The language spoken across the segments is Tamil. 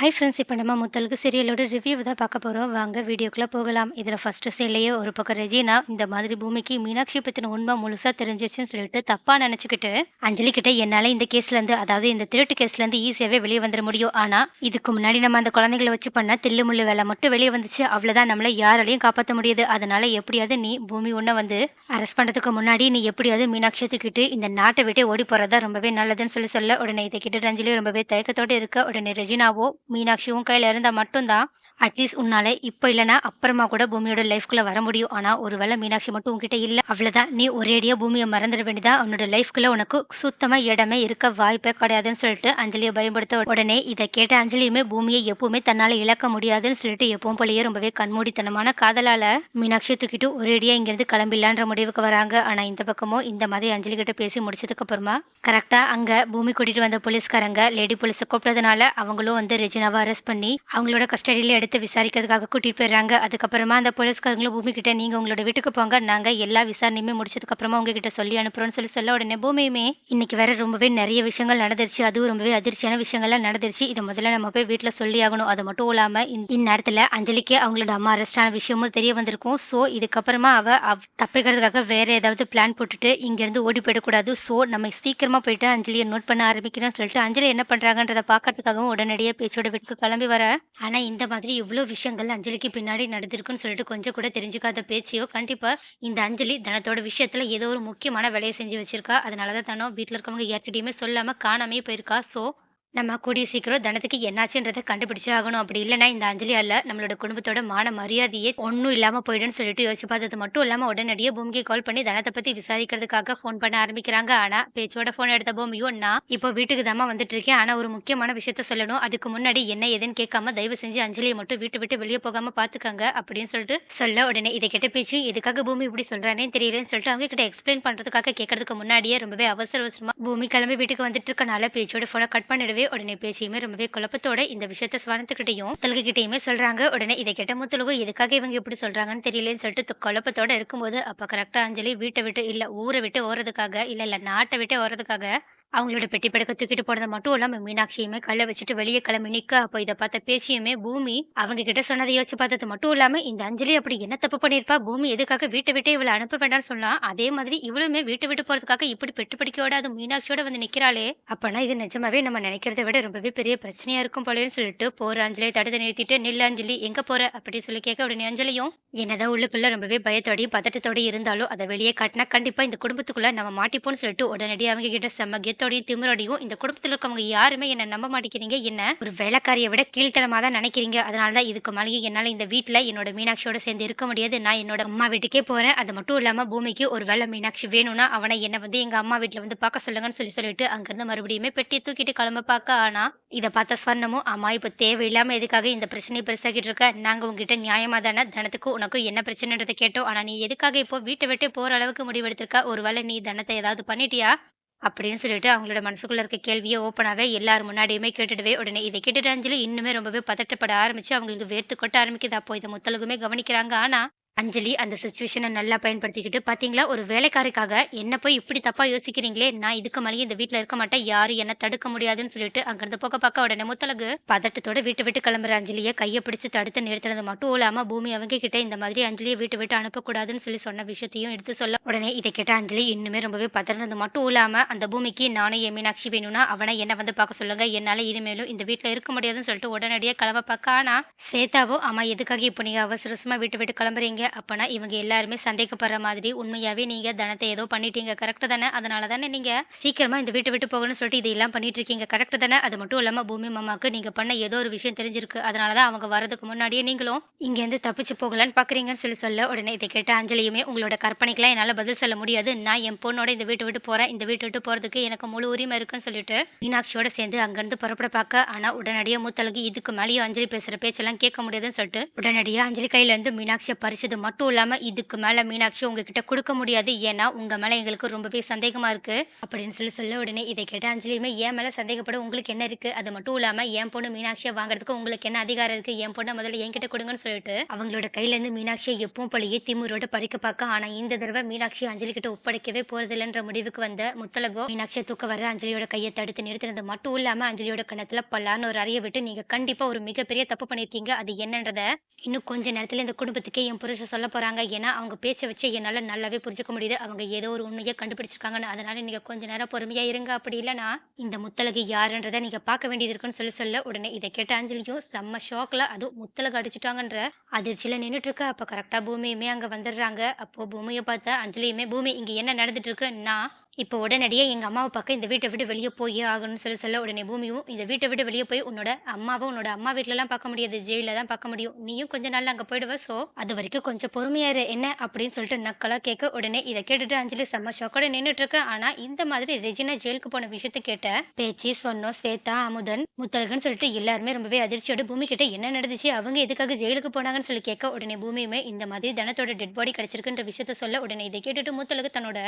ஹை ஃப்ரெண்ட்ஸ் இப்போ நம்ம முத்தலுக்கு சீரியலோட ரிவ்யூ தான் பார்க்க போகிறோம் வாங்க வீடியோக்குள்ளே போகலாம். இதில் ஃபஸ்ட்டு சீன்லேயே ஒரு பக்கம் ரெஜினா இந்த மாதிரி பூமிக்கு மீனாட்சி பற்றின உண்மை முழுசாக தெரிஞ்சிச்சுன்னு சொல்லிட்டு தப்பாக நினச்சிக்கிட்டு அஞ்சலி கிட்ட என்னால் இந்த கேஸ்லேருந்து அதாவது இந்த திருட்டு கேஸ்லேருந்து ஈஸியாகவே வெளியே வந்துட முடியும். ஆனால் இதுக்கு முன்னாடி நம்ம அந்த குழந்தைங்களை வச்சு பண்ண தில்லு முள்ளு வேலை மட்டும் வெளியே வந்துச்சு. அவ்வளோதான் நம்மளை யாராலையும் காப்பாற்ற முடியாது. அதனால எப்படியாவது நீ பூமி ஒன்றை வந்து அரெஸ்ட் பண்ணுறதுக்கு முன்னாடி நீ எப்படியாவது மீனாட்சியை தூக்கிட்டு இந்த நாட்டை விட்டு ஓடி போகிறதா ரொம்பவே நல்லதுன்னு சொல்லி சொல்ல உடனே இதை கிட்ட ரஞ்சலி ரொம்பவே தயக்கத்தோடு இருக்க உடனே ரெஜினாவோ மீனாட்சி உன் கையில் இருந்தால் மட்டும்தான் அட்லீஸ்ட் உன்னால இப்போ இல்லைனா அப்புறமா கூட பூமியோட லைஃப்குள்ளே வர முடியும். ஆனால் ஒரு வேளை மீனாட்சி மட்டும் உங்ககிட்ட இல்லை. அவ்வளோதான் நீ ஒரேடியா பூமியை மறந்துட வேண்டியதா? உன்னோட லைஃப்குள்ளே உனக்கு சுத்தமாக இடமே இருக்க வாய்ப்பே கிடையாதுன்னு சொல்லிட்டு அஞ்சலியை பயன்படுத்த உடனே இதை கேட்ட அஞ்சலியுமே பூமியை எப்பவுமே தன்னால் இழக்க முடியாதுன்னு சொல்லிட்டு எப்பவும் போலயே ரொம்பவே கண்மூடித்தனமான காதலால் மீனாட்சியை தூக்கிட்டு ஒரேடியாக இங்கேருந்து கிளம்பிடலான்ற முடிவுக்கு வராங்க. ஆனால் இந்த பக்கமும் இந்த மாதிரி அஞ்சலி கிட்ட பேசி முடிச்சதுக்கு அப்புறமா கரெக்டாக அங்கே பூமி கூட்டிகிட்டு வந்த போலீஸ்காரங்க லேடி போலீஸை கூப்பிட்டதுனால அவங்களும் வந்து ரெஜினாவை அரெஸ்ட் பண்ணி அவங்களோட கஸ்டடியில் எடுத்து விசாரிக்கிறதுக்காக கூட்டிட்டு போயிடுறாங்க. அதுக்கப்புறமா அந்த போலீஸ்காரங்களும் பூமி கிட்ட நீங்க உங்களோட வீட்டுக்கு போங்க. நாங்க எல்லா விசாரணையுமே முடிச்சதுக்கப்புறமா உங்ககிட்ட சொல்லி அனுப்புறோம்னு சொல்லி சொல்ல உடனே பூமியுமே இன்னைக்கு வேற ரொம்பவே நிறைய விஷயங்கள் நடந்துருச்சு. அதுவும் ரொம்பவே அதிர்ச்சியான விஷயங்கள்லாம் நடந்துருச்சு. இதை முதல்ல நம்ம போய் வீட்டில் சொல்லி ஆகணும். அது மட்டும் இல்லாம இந்த- இந்நேரத்துல அஞ்சலிக்கு அவங்களோட அம்மா அரெஸ்ட் ஆன விஷயமும் தெரிய வந்திருக்கும். ஸோ இதுக்கப்புறமா அவ தப்பிக்கிறதுக்காக வேற ஏதாவது பிளான் போட்டுட்டு இங்கேருந்து ஓடி போயிடக்கூடாது ஸோ நம்ம சீக்கிரமா போயிட்டு அஞ்சலியை நோட் பண்ண ஆரம்பிக்கணும்னு சொல்லிட்டு அஞ்சலி என்ன பண்றாங்கன்றத பார்க்கறதுக்காகவும் உடனடியாக பேச்சோட வீட்டுக்கு கிளம்பி வர. ஆனா இந்த மாதிரி இவ்வளோ விஷயங்கள் அஞ்சலிக்கு பின்னாடி நடந்திருக்குன்னு சொல்லிட்டு கொஞ்சம் கூட தெரிஞ்சுக்காத பேச்சியோ கண்டிப்பாக இந்த அஞ்சலி தனத்தோட விஷயத்தில் ஏதோ ஒரு முக்கியமான வேலையை செஞ்சு வச்சிருக்கா. அதனாலதான் தானோ வீட்டில் இருக்கவங்க யார்கிட்டையுமே சொல்லாமல் காணாமே போயிருக்கா. ஸோ நம்ம கூடிய சீக்கிரம் தனத்துக்கு என்னாச்சுன்றதை கண்டுபிடிச்சே ஆகணும். அப்படி இல்லைன்னா இந்த அஞ்சலி அல்ல நம்மளோட குடும்பத்தோட மான மரியாதையே ஒன்றும் இல்லாமல் போயிடுன்னு சொல்லிட்டு யோசிச்சு பார்த்தது மட்டும் இல்லாமல் உடனடியே பூமிக்கு கால் பண்ணி தனத்தை பற்றி விசாரிக்கிறதுக்காக ஃபோன் பண்ண ஆரம்பிக்கிறாங்க. ஆனால் பேச்சோட ஃபோன் எடுத்த பூமியும் நான் இப்போ வீட்டுக்கு தாமா வந்துட்டு இருக்கேன். ஆனால் ஒரு முக்கியமான விஷயத்த சொல்லணும். அதுக்கு முன்னாடி என்ன ஏதுன்னு கேட்காம தயவு செஞ்சு அஞ்சலியை மட்டும் வீட்டு விட்டு வெளியே போகாம பார்த்துக்கங்க அப்படின்னு சொல்லிட்டு சொல்ல உடனே இதை கெட்ட பேச்சு இதுக்காக பூமி இப்படி சொல்கிறானே தெரியலன்னு சொல்லிட்டு அவங்க கிட்ட எக்ஸ்பிளைன் பண்ணுறதுக்காக கேட்கறதுக்கு முன்னாடியே ரொம்பவே அவசர அவசரமாக பூமி கிளம்பி வீட்டுக்கு வந்துட்டு இருக்கனால பேச்சோட ஃபோனை கட் பண்ணிடுவேன் உடனே பேசியுமே ரொம்பவே குழப்பத்தோட இந்த விஷயத்த ஸ்வனத்துக்கிட்டையும் முத்தலுக்கு சொல்றாங்க. உடனே இதை கேட்ட முத்தலுக்கும் எதுக்காக இவங்க இப்படி சொல்றாங்கன்னு தெரியலன்னு சொல்லிட்டு குழப்பத்தோட இருக்கும்போது அப்ப கரெக்டா அஞ்சலி வீட்டை விட்டு இல்ல ஊரை விட்டு ஓறதுக்காக இல்ல இல்ல நாட்டை விட்டு ஓறதுக்காக அவங்களோட பெட்டி படுக்க தூக்கிட்டு போனது மட்டும் இல்லாம மீனாட்சியுமே கல்ல வச்சுட்டு வெளியே கிளம்பி நிக்க. அப்போ இதை பார்த்த பேச்சியுமே பூமி அவங்க கிட்ட சொன்னதை யோசிச்சு பார்த்தது மட்டும் இல்லாம இந்த அஞ்சலி அப்படி என்ன தப்பு பண்ணிருப்பா பூமி எதுக்காக வீட்டை விட்டு இவளை அனுப்ப வேண்டாம்னு சொல்லலாம் அதே மாதிரி இவளுமே வீட்டை விட்டு போறதுக்காக இப்படி பெட்டு படிக்கோட அது மீனாட்சியோட வந்து நிக்கிறாளே. அப்பனா இது நிஜமாவே நம்ம நினைக்கிறத விட ரொம்பவே பெரிய பிரச்சனையா இருக்கும் போலேன்னு சொல்லிட்டு போற அஞ்சலியை தடுத்து நிறுத்திட்டு நில்ல அஞ்சலி எங்க போற? அப்படின்னு சொல்லி கேட்க உடனே அஞ்சலியும் என்னதான் உள்ளுக்குள்ள ரொம்பவே பயத்தோடையும் பதட்டத்தோடயும் இருந்தாலும் அதை வெளியே காட்டினா கண்டிப்பா இந்த குடும்பத்துக்குள்ள நம்ம மாட்டிப்போம்னு சொல்லிட்டு உடனடி அவங்க கிட்ட செம்ம கெத்தோடையும் திமிரோடையும் இந்த குடும்பத்தில் இருக்கவங்க யாருமே என்ன நம்ப மாட்டேங்கிறீங்க. என்ன ஒரு வேலைக்காரியை விட கீழ்த்தனமாக தான் நினைக்கிறீங்க. அதனால தான் இதுக்கு மேலேயும் என்னால் இந்த வீட்டில் என்னோட மீனாட்சியோட சேர்ந்து இருக்க முடியாது. நான் என்னோட அம்மா வீட்டுக்கே போகிறேன் அது மட்டும் இல்லாமல் பூமிக்கு ஒரு வேலை மீனாட்சி வேணும்னா அவனை என்னை வந்து எங்கள் அம்மா வீட்டில் வந்து பார்க்க சொல்லுங்கன்னு சொல்லி சொல்லிட்டு அங்கேருந்து மறுபடியுமே பெட்டியை தூக்கிட்டு கிளம்ப பார்க்க. ஆனால் இதை பார்த்த ஸ்வர்ணமும் அம்மா இப்போ தேவையில்லாமல் எதுக்காக இந்த பிரச்சனையை பெருசாகிட்டு இருக்க? நாங்கள் உங்ககிட்ட நியாயமாக தானே? தனத்துக்கும் உனக்கும் என்ன பிரச்சனைன்றதை கேட்டோம். ஆனால் நீ எதுக்காக இப்போ வீட்டை விட்டு போகிற அளவுக்கு முடிவெடுத்திருக்க? ஒருவேளை நீ தனத்தை ஏதாவது பண்ணிட்டியா? அப்படின்னு சொல்லிட்டு அவங்களோட மனசுக்குள்ளே இருக்க கேள்வியை ஓப்பனாகவே எல்லார் முன்னாடியுமே கேட்டுடவே உடனே. இதை கேட்டுட்டு அஞ்சலி இன்னுமே ரொம்பவே பதட்டப்பட ஆரம்பிச்சு அவங்களுக்கு வேர்த்து கொட்ட ஆரம்பிக்குது. அப்போ இதை முத்தலுக்குமே கவனிக்கிறாங்க. ஆனால் அஞ்சலி அந்த சுச்சுவேஷனை நல்லா பயன்படுத்திக்கிட்டு பார்த்தீங்களா ஒரு வேலைக்காரிக்காக என்ன போய் இப்படி தப்பாக யோசிக்கிறீங்களே? நான் இதுக்கு மேலேயே இந்த வீட்டில் இருக்க மாட்டேன். யாரும் என்ன தடுக்க முடியாதுன்னு சொல்லிட்டு அங்கிருந்து போக பார்க்க உடனே முத்தலகு பதட்டத்தோட வீட்டு விட்டு கிளம்புற அஞ்சலியை கையை பிடிச்சி தடுத்து நிறுத்தினது மட்டும் இல்லாமல் பூமி அவங்க கிட்ட இந்த மாதிரி அஞ்சலியை வீட்டு விட்டு அனுப்பக்கூடாதுன்னு சொல்லி சொன்ன விஷயத்தையும் எடுத்து சொல்ல உடனே இதை கேட்ட அஞ்சலி இன்னுமே ரொம்பவே பதறினது மட்டும் இல்லாமல் அந்த பூமிக்கு நானும் என் மீனாட்சி வேணும்னா அவனை என்ன வந்து பார்க்க சொல்லுங்க? என்னால் இனிமேலும் இந்த வீட்டில் இருக்க முடியாதுன்னு சொல்லிட்டு உடனடியாக கிளம்ப பார்க்க. ஆனால் ஸ்வேதாவோ ஆமாம் எதுக்காக இப்போ நீங்கள் அவசரமாக வீட்டு விட்டு கிளம்புறீங்க? அப்பனா இவங்க எல்லாருமே சந்தேகப்படுற மாதிரி உண்மையாவே நீங்க தனத்தை ஏதோ பண்ணிட்டீங்க. கரெக்ட் தானே? அதனால தானே நீங்க சீக்கிரமா இந்த வீட்டை விட்டு போகணும்னு சொல்லிட்டு இதெல்லாம் பண்ணிட்டு இருக்கீங்க. கரெக்ட் தானே? அது மட்டும் இல்லாம பூமி மாமாக்கு நீங்க பண்ண ஏதோ ஒரு விஷயம் தெரிஞ்சிருக்கு. அதனாலதான் அவங்க வரதுக்கு முன்னாடியே நீங்களும் இங்க இருந்து தப்பிச்சு போகலான்னு பாக்குறீங்கன்னு சொல்லி சொல்ல உடனே இதை கேட்ட அஞ்சலியுமே உங்களோட கற்பனைக்கெல்லாம் என்னால பதில் சொல்ல முடியாது. நான் என் பொண்ணோட இந்த வீட்டை விட்டு போறேன். இந்த வீட்டை விட்டு போறதுக்கு எனக்கு முழு உரிமை இருக்குன்னு சொல்லிட்டு மீனாட்சியோட சேர்ந்து அங்கிருந்து புறப்பட பார்க்க ஆனா உடனடியாக மூத்தலகு இதுக்கு மேலேயும் அஞ்சலி பேசுற பேச்செல்லாம் கேட்க முடியாதுன்னு சொல்லிட்டு உடனடியாக அஞ்சலி கையில இருந்து மீனாட்சியை பறிச்சது மட்டும் இல்லாம இதுக்கு மேல மீனாட்சி உங்ககிட்ட கொடுக்க முடியாது. ஏன்னா உங்க மேல எங்களுக்கு ரொம்பவே சந்தேகமா இருக்கு. அப்படின்னு சொல்லி சொல்ல உடனே இதை கேட்ட அஞ்சலியுமே என் மேல சந்தேகப்பட உங்களுக்கு என்ன இருக்கு? அது மட்டும் இல்லாம என் பொண்ணு மீனாட்சியை வாங்குறதுக்கு உங்களுக்கு என்ன அதிகாரம் இருக்கு? என் பொண்ணை முதல்ல என்கிட்ட கொடுங்கன்னு சொல்லிட்டு அவங்களோட கையில இருந்து மீனாட்சியை எப்பவும் போலயே திமுரோட பறிக்க பார்க்க ஆனா இந்த தடவை மீனாட்சி அஞ்சலி கிட்ட ஒப்படைக்கவே போறதில்லைன்ற முடிவுக்கு வந்த முத்தலகோ மீனாட்சியை தூக்க வர அஞ்சலியோட கையை தடுத்து நிறுத்தினது மட்டும் இல்லாம அஞ்சலியோட கணத்துல பல்லான்னு ஒரு அறைய விட்டு நீங்க கண்டிப்பா ஒரு மிகப்பெரிய தப்பு பண்ணிருக்கீங்க. அது என்னன்றத இன்னும் கொஞ்ச நேரத்துல இந்த குடும்பத்துக்கே என் புருஷன் சொல்ல போகிறாங்க ஏன்னா அவங்க பேச்சை வச்சு என்னால் நல்லாவே புரிஞ்சுக்க முடியுது. அவங்க ஏதோ ஒரு உண்மையை கண்டுபிடிச்சிருக்காங்கன்னு. அதனால் நீங்கள் கொஞ்சம் நேரம் பொறுமையாக இருங்க. அப்படி இல்லைன்னா இந்த முத்தலகு யாருன்றதை நீங்கள் பார்க்க வேண்டியது இருக்குன்னு சொல்லி சொல்ல. உடனே இதை கேட்ட அஞ்சலியும் செம்ம ஷாக்கில் அதுவும் முத்தலகு அடிச்சிட்டாங்கன்ற. அதிர்ச்சியில் நின்றுட்டுருக்கு அப்போ கரெக்டாக பூமியுமே அங்கே வந்துடுறாங்க. அப்போ பூமியை பார்த்தா அஞ்சலியுமே பூமி இங்கே என்ன நடந்துட்டு இருக்குன்னா நான் இப்போ உடனடியே எங்கள் அம்மாவை பார்க்க இந்த வீட்டை விட்டு வெளியே போயே ஆகணும்னு சொல்லி சொல்ல உடனே பூமியும் இந்த வீட்டை விட்டு வெளியே போய் உன்னோட அம்மாவை உன்னோட அம்மா வீட்டிலலாம் பார்க்க முடியாது ஜெயிலில் தான் பார்க்க முடியும். நீயும் கொஞ்ச நாள் அங்கே போயிடுவ. ஸோ அது வரைக்கும் கொஞ்சம் பொறுமையாக இரு. என்ன அப்படின்னு சொல்லிட்டு நக்கலாக கேட்க உடனே இதை கேட்டுட்டு அஞ்சலி செம்ம ஷோக்கோட நின்றுட்டு இருக்கு. ஆனால் இந்த மாதிரி ரெஜினா ஜெயிலுக்கு போன விஷயத்த கேட்ட பேச்சி ஸ்வர்ணம் ஸ்வேதா அமுதன் முத்தழகன் சொல்லிட்டு எல்லாருமே ரொம்பவே அதிர்ச்சியோட பூமி கிட்ட என்ன நடந்துச்சு அவங்க எதுக்காக ஜெயிலுக்கு போனாங்கன்னு சொல்லி கேட்க உடனே பூமியுமே இந்த மாதிரி தனத்தோட டெட் பாடி கிடைச்சிருக்குன்ற விஷயத்த சொல்ல உடனே இதை கேட்டுட்டு முத்தழகு தன்னோட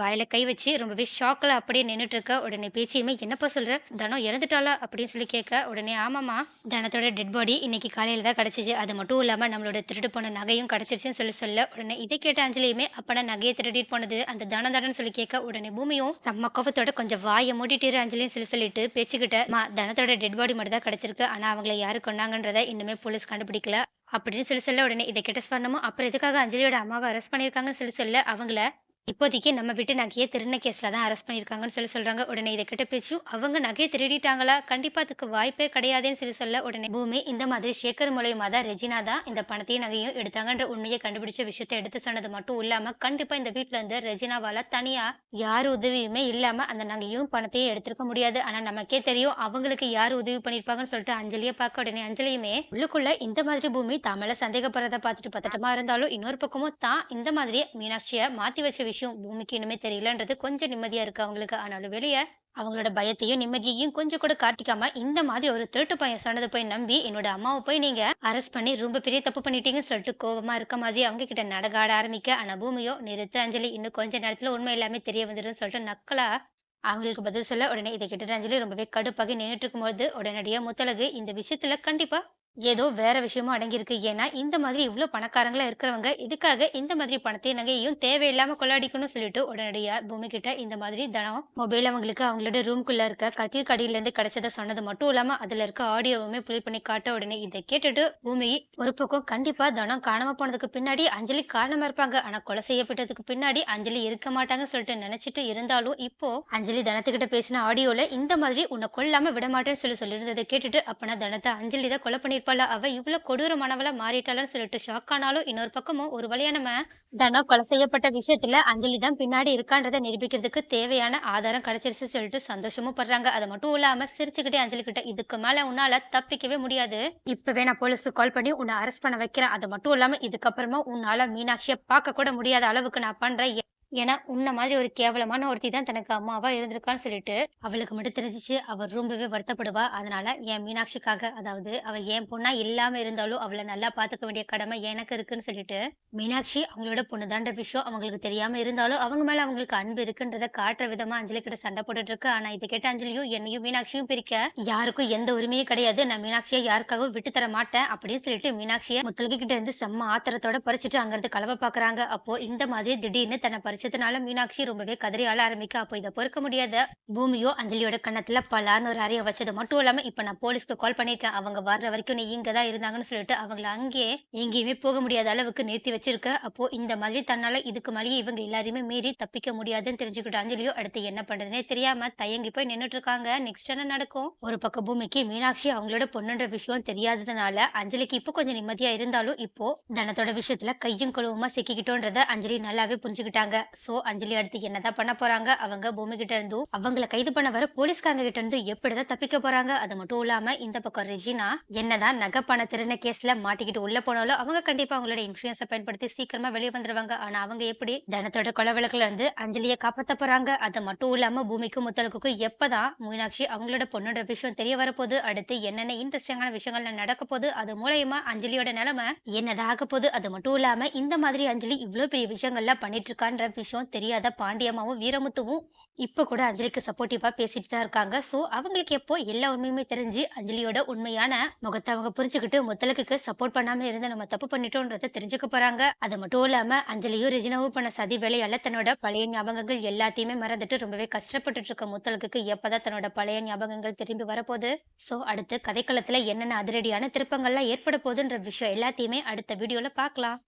வாயில கை வச்சு ரொம்பவே ஷாக்கில் அப்படியே நின்னுட்டு இருக்க உடனே பேச்சியுமே என்னப்பா சொல்கிற தனம் இறந்துட்டாளா? அப்படின்னு சொல்லி கேட்க உடனே ஆமாம்மா தனத்தோட டெட் பாடி இன்னைக்கு காலையில் தான் கிடச்சிச்சு. அது மட்டும் இல்லாமல் நம்மளோட திருட்டு போன நகையும் கிடச்சிருச்சுன்னு சொல்லி சொல்ல உடனே இதை கேட்ட அஞ்சலியுமே அப்போ நான் நகையை திருடிட்டு போனது அந்த தனம் தானன்னு சொல்லி கேட்க உடனே பூமியும் செம்ம கோபத்தோட கொஞ்சம் வாயை மூடிட்டு அஞ்சலின்னு சொல்லி சொல்லிட்டு பேச்சுக்கிட்ட மா தனத்தோட டெட் பாடி மட்டும் தான் கிடச்சிருக்கு. ஆனால் அவங்கள யாரு கொண்டாங்கன்றதை இன்னுமே போலீஸ் கண்டுபிடிக்கல. அப்படின்னு சொல்லி சொல்ல உடனே இதை கெட்ட ஸ்வர்ணமும் அப்புறம் எதுக்காக அஞ்சலியோட அம்மாவை அரெஸ்ட் பண்ணியிருக்காங்கன்னு சொல்லி சொல்ல அவங்கள இப்போதைக்கு நம்ம வீட்டு நகையை திருடின கேஸில் தான் அரெஸ்ட் பண்ணியிருக்காங்கன்னு சொல்லி சொல்கிறாங்க உடனே இதை கிட்ட பேச்சு அவங்க நகையை திருடிட்டாங்களா? கண்டிப்பாக அதுக்கு வாய்ப்பே கிடையாதுன்னு சொல்லி சொல்ல உடனே பூமி இந்த மாதிரி சேகர் மூலயமா தான் ரெஜினா தான் இந்த பணத்தையும் நகையும் எடுத்தாங்கன்ற உண்மையை கண்டுபிடிச்ச விஷயத்தை எடுத்து சொன்னது மட்டும் இல்லாமல் கண்டிப்பாக இந்த வீட்டில் இருந்து ரெஜினாவால் தனியாக யார் உதவியுமே இல்லாமல் அந்த நகையும் பணத்தையும் எடுத்திருக்க முடியாது. ஆனால் நமக்கே தெரியும் அவங்களுக்கு யார் உதவி பண்ணிருப்பாங்கன்னு சொல்லிட்டு அஞ்சலியை பார்க்க உடனே அஞ்சலியுமே உள்ளுக்குள்ள இந்த மாதிரி பூமி தமிழை சந்தேகப்படுறதை பார்த்துட்டு பதட்டமா இருந்தாலும் இன்னொரு பக்கமும் தான் இந்த மாதிரி மீனாட்சியை மாற்றி வச்ச விஷயம் பூமிக்கு இன்னுமே தெரியலன்றது கொஞ்சம் நிம்மதியா இருக்கு அவங்களுக்கு. ஆனாலும் வெளியே அவங்களோட பயத்தையும் நிம்மதியையும் கொஞ்சம் கூட காட்டிக்காம இந்த மாதிரி ஒரு திருட்டு பையன் சொன்னதை போய் நம்பி என்னோட அம்மாவை போய் நீங்க அரெஸ்ட் பண்ணி ரொம்ப பெரிய தப்பு பண்ணிட்டீங்கன்னு சொல்லிட்டு கோபமா இருக்க மாதிரி அவங்க கிட்ட நடகாட ஆரம்பிக்க ஆனா பூமியோ நிறுத்து அஞ்சலி இன்னும் கொஞ்ச நேரத்துல உண்மை எல்லாமே தெரிய வந்துடும் சொல்லிட்டு நக்கலா அவங்களுக்கு பதில் சொல்ல உடனே இதை கிட்ட அஞ்சலி ரொம்பவே கடுப்பாகி நின்றுட்டு இருக்கும்போது உடனடியாக முத்தலகு இந்த விஷயத்துல கண்டிப்பா ஏதோ வேற விஷயமும் அடங்கியிருக்கு. ஏன்னா இந்த மாதிரி இவ்வளோ பணக்காரங்களா இருக்கிறவங்க இதுக்காக இந்த மாதிரி பணத்தையும் நகையையும் தேவையில்லாம கொள்ளாடிக்கணும்னு சொல்லிட்டு உடனடியா பூமி கிட்ட இந்த மாதிரி தனம் மொபைல் அவங்களுக்கு அவங்களோட ரூம்குள்ள இருக்க கட்டில் கடியில இருந்து கிடைச்சத சொன்னது மட்டும் இல்லாம அதுல இருக்க ஆடியோவுமே புளி பண்ணி காட்ட உடனே இதை கேட்டுட்டு பூமி ஒரு பக்கம் கண்டிப்பா தனம் காணாம போனதுக்கு பின்னாடி அஞ்சலி காரணமா இருப்பாங்க. ஆனா கொலை செய்யப்பட்டதுக்கு பின்னாடி அஞ்சலி இருக்க மாட்டாங்கன்னு சொல்லிட்டு நினைச்சிட்டு இருந்தாலும் இப்போ அஞ்சலி தனத்துக்கிட்ட பேசின ஆடியோல இந்த மாதிரி உன்னை கொல்லாம விட மாட்டேன்னு சொல்லி சொல்லியிருந்ததை கேட்டுட்டு அப்பனா தனத்தை அஞ்சலி தான் கொலை பண்ணிருப்பாளா அவ இவ்வளவு கொடூரமானவளா மாறிட்டாளான்னு சொல்லிட்டு ஷாக் ஆனாலும் இன்னொரு பக்கமும் ஒரு வழியா நம்ம தனம் கொலை செய்யப்பட்ட விஷயத்துல அஞ்சலி தான் பின்னாடி இருக்கான்றதை நிரூபிக்கிறதுக்கு தேவையான ஆதாரம் கிடைச்சிருச்சு சொல்லிட்டு சந்தோஷமும் படுறாங்க. அது மட்டும் இல்லாம சிரிச்சுக்கிட்டே அஞ்சலி கிட்ட இதுக்கு மேல உன்னால தப்பிக்கவே முடியாது. இப்பவே நான் போலீஸுக்கு கால் பண்ணி உன்னை அரெஸ்ட் பண்ண வைக்கிறேன். அது மட்டும் இல்லாம இதுக்கப்புறமா உன்னால மீனாட்சியை பார்க்க கூட முடியாத அளவுக்கு நான் பண்றேன். ஏன்னா உன்ன மாதிரி ஒரு கேவலமான ஒருத்தி தான் தனக்கு அம்மாவா இருந்திருக்கான்னு சொல்லிட்டு அவளுக்கு மட்டும் தெரிஞ்சிச்சு அவர் ரொம்பவே வருத்தப்படுவா. அதனால என் மீனாட்சிக்காக அதாவது அவ என் பொண்ணா இல்லாம இருந்தாலும் அவளை நல்லா பாத்துக்க வேண்டிய கடமை எனக்கு இருக்குன்னு சொல்லிட்டு மீனாட்சி அவங்களோட பொண்ணுதான்ற விஷயம் அவங்களுக்கு தெரியாம இருந்தாலும் அவங்க மேல அவங்களுக்கு அன்பு இருக்குன்றத காட்டுற விதமா அஞ்சலி கிட்ட சண்டை போட்டுட்டு இருக்கு. ஆனா இதை கேட்ட அஞ்சலியும் என்னையும் மீனாட்சியும் பிரிக்க யாருக்கும் எந்த உரிமையும் கிடையாது. நான் மீனாட்சியை யாருக்காகவும் விட்டு தர மாட்டேன் அப்படின்னு சொல்லிட்டு மீனாட்சியை முத்தலகி கிட்ட இருந்து செம்ம ஆத்திரத்தோட பறிச்சுட்டு அங்க இருந்து கலவை பாக்குறாங்க. அப்போ இந்த மாதிரி திடீர்னு தன்னை வெளிச்சத்தினால மீனாட்சி ரொம்பவே கதறி ஆள ஆரம்பிக்க. அப்போ இதை பொறுக்க முடியாத பூமியோ அஞ்சலியோட கண்ணத்துல பலான்னு ஒரு அறைய வச்சது மட்டும் இல்லாம இப்ப நான் போலீஸ்க்கு கால் பண்ணிருக்கேன். அவங்க வர்ற வரைக்கும் நீ இங்க தான் இருந்தாங்கன்னு சொல்லிட்டு அவங்கள அங்கேயே எங்கேயுமே போக முடியாத அளவுக்கு நிறுத்தி வச்சிருக்க. அப்போ இந்த மாதிரி தன்னால இதுக்கு மேலேயே இவங்க எல்லாரையுமே மீறி தப்பிக்க முடியாதுன்னு தெரிஞ்சுக்கிட்ட அஞ்சலியோ அடுத்து என்ன பண்றதுனே தெரியாம தயங்கி போய் நின்றுட்டு இருக்காங்க. நெக்ஸ்ட் என்ன நடக்கும்? ஒரு பக்கம் பூமிக்கு மீனாட்சி அவங்களோட பொண்ணுன்ற விஷயம் தெரியாததுனால அஞ்சலிக்கு இப்போ கொஞ்சம் நிம்மதியா இருந்தாலும் இப்போ தனத்தோட விஷயத்துல கையும் குழுவமா சிக்கிக்கிட்டோன்றத அஞ்சலி நல்லாவே புரிஞ்சுக்கிட்டாங்க. சோ அஞ்சலி அடுத்து என்னதான் பண்ண போறாங்க? அவங்க பூமி கிட்ட இருந்தும் அவங்கள கைது பண்ண வர போலீஸ்காரங்க கிட்ட இருந்து எப்படிதான் தப்பிக்க போறாங்க? அது மட்டும் இல்லாம இந்த பக்கம் ரெஜினா என்னதான் நகை பண திருண கேஸ்ல மாட்டிக்கிட்டு உள்ள போனாலும் அவங்க கண்டிப்பா அவங்களோட இன்ஃபுளுன்ஸை பயன்படுத்தி சீக்கிரமா வெளியே வந்துருவாங்க. ஆனா அவங்க எப்படி தனத்தோட கொலை விளக்குல இருந்து அஞ்சலியை காப்பாத்த போறாங்க? அது மட்டும் இல்லாம பூமிக்கும் முத்தலுக்கும் எப்பதான் மீனாட்சி அவங்களோட பொண்ணுன்ற விஷயம் தெரிய வரப்போகுது? அடுத்து என்னென்ன இன்ட்ரெஸ்டிங்கான விஷயங்கள் நடக்க போகுது? அது மூலயமா அஞ்சலியோட நிலைமை என்னதான் ஆக போகுது? அது மட்டும் இல்லாம இந்த மாதிரி அஞ்சலி இவ்வளவு பெரிய விஷயங்கள்லாம் பண்ணிட்டு இருக்கான்ற விஷயம் தெரியாத பாண்டியம்மாவும் வீரமுத்துவும் இப்போ கூட அஞ்சலிக்கு சப்போர்ட்டிவாக பேசிட்டு தான் இருக்காங்க. ஸோ அவங்களுக்கு எப்போ எல்லா உண்மையுமே தெரிஞ்சு அஞ்சலியோட உண்மையான முகத்தை அவங்க புரிஞ்சுக்கிட்டு முத்தலுக்கு சப்போர்ட் பண்ணாமல் இருந்து நம்ம தப்பு பண்ணிட்டோன்றதை தெரிஞ்சுக்க போறாங்க. அது மட்டும் இல்லாமல் அஞ்சலியும் ரெஜினாவும் பண்ண சதி வேலையால தன்னோட பழைய ஞாபகங்கள் எல்லாத்தையுமே மறந்துட்டு ரொம்பவே கஷ்டப்பட்டுட்டு இருக்க முத்தலகுக்கு எப்போதான் தன்னோட பழைய ஞாபகங்கள் திரும்பி வரப்போகுது? ஸோ அடுத்து கதைக்களத்தில் என்னென்ன அதிரடியான திருப்பங்கள்லாம் ஏற்பட போகுதுன்ற விஷயம் எல்லாத்தையுமே அடுத்த வீடியோவில் பார்க்கலாம்.